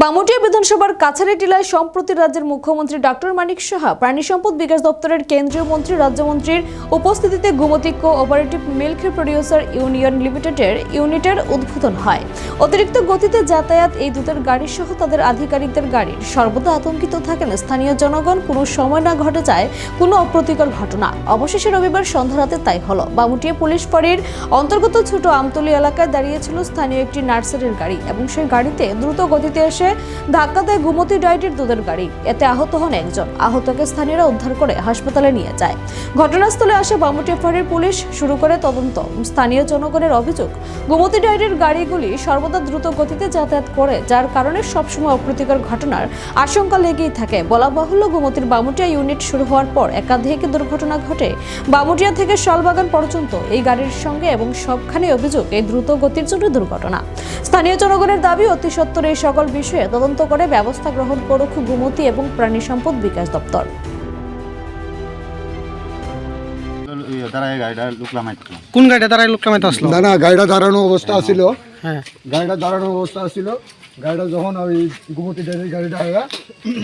বামুটিয়া বিধানসভার কাছাড়ি টিলায় সম্প্রতি রাজ্যের মুখ্যমন্ত্রী ডক্টর মানিক সাহা, প্রাণী সম্পদ বিকাশ দপ্তরের কেন্দ্রীয় মন্ত্রী, রাজ্যমন্ত্রীর উপস্থিতিতে Gumti cooperative milk producer union লিমিটেডের ইউনিটের উদ্বোধন হয়। অতিরিক্ত গতিতে যাতায়াত এই দুধের গাড়ি সহ তাদের আধিকারিকদের গাড়ির সর্বদা আতঙ্কিত থাকেন স্থানীয় জনগণ, কোনো সময় না ঘটে যায় কোনো অপ্রতিকর ঘটনা। অবশেষে রবিবার সন্ধ্যা রাতে তাই হলো। বামুটিয়া পুলিশ ফাঁড়ির অন্তর্গত ছোট আমতলী এলাকায় দাঁড়িয়েছিল স্থানীয় একটি নার্সারির গাড়ি এবং সেই গাড়িতে দ্রুত গতিতে এসে ধাক্কা দেয় গুমতি ডায়েটের দুধের গাড়ি। এতে আহত হন একজন। আহতকে স্থানীয়রা উদ্ধার করে হাসপাতালে নিয়ে যায়। ঘটনাস্থলে আসে বামুটিয়া ফাঁড়ির পুলিশ। শুরু করে তদন্ত। স্থানীয় জনগণের অভিযোগ, গুমতি ডায়েটের গাড়িগুলি সর্বদা দ্রুত গতিতে যাতায়াত করে, যার কারণে সবসময় অপ্রীতিকর ঘটনার আশঙ্কা লেগেই থাকে। বলা বাহুল্য, গুমতির বামুটিয়া ইউনিট শুরু হওয়ার পর একাধিক দুর্ঘটনা ঘটে। বামুটিয়া থেকে শালবাগান পর্যন্ত এই গাড়ির সঙ্গে এবং সবখানে অভিযোগ, এই দ্রুত গতির জন্য দুর্ঘটনা। স্থানীয় জনগণের দাবি, অতি সত্বর এই সকল বিষয়ে তদন্ত করে ব্যবস্থা গ্রহণ করুক গুমতি এবং প্রাণী সম্পদ বিকাশ দপ্তর। দাঁড়ায় গাড়িটা লুকলাম কোন গাড়িটা দাঁড়ায় লোক কামাইতে আসলো? না না গাড়িটা দাঁড়ানো অবস্থা ছিল হ্যাঁ। গাড়িটা দাঁড়ানো অবস্থা ছিল গাড়িটা যখন ওই গুমতি ডেলির গাড়িটা আয়া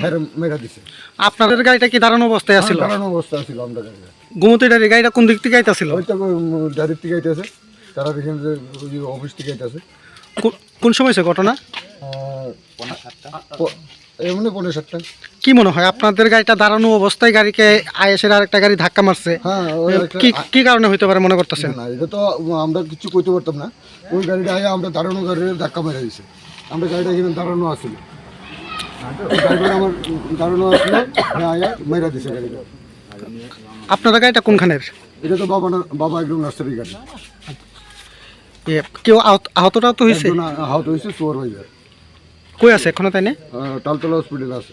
ফের মেরা দিছে। আপনাদের গাড়িটা কি দাঁড়ানো অবস্থায় আছিল দাঁড়ানো অবস্থা ছিল আমরা গাড়িটা। গুমতি ডাড়ি গাড়িটা কোন দিক থেকে আইতাছিল হয়তো ডাইরেক্ট থেকে আইতেছে তারা দেখেন যে যে অফিস থেকে আইতেছে কোন সময় সে ঘটনা? এমনি পনেরো সাতটা। কি মনে হয় আপনাদের গাড়িটা দাঁড়ানো অবস্থায় গাড়িকে আইএসের আরেকটা গাড়ি ধাক্কা মারছে? হ্যাঁ কি কি কারণে হইতে পারে মনে করতেছেন? না এটা তো আমরা কিছু করতে পারতাম না। ওই গাড়িটা আমরা দাঁড়ানো গাড়ির ধাক্কা মেরে দিছে আমরা গাড়িটা এখানে দাঁড়ানো আসছিল গাড়িটা আমার দাঁড়ানো আসছিল হ্যাঁ আয়া মেরা দিছে গাড়িটা। আপনাদের গাড়িটা কোনখানের? এটা তো বাবা বাবা একদম নার্সারি গাড়ি। কেউ আহত- আহতটাও তো হয়েছে? আহত হয়েছে সুপারভাইজার কই আছে এখনও তাই না? টালতলা হসপিটাল আছে।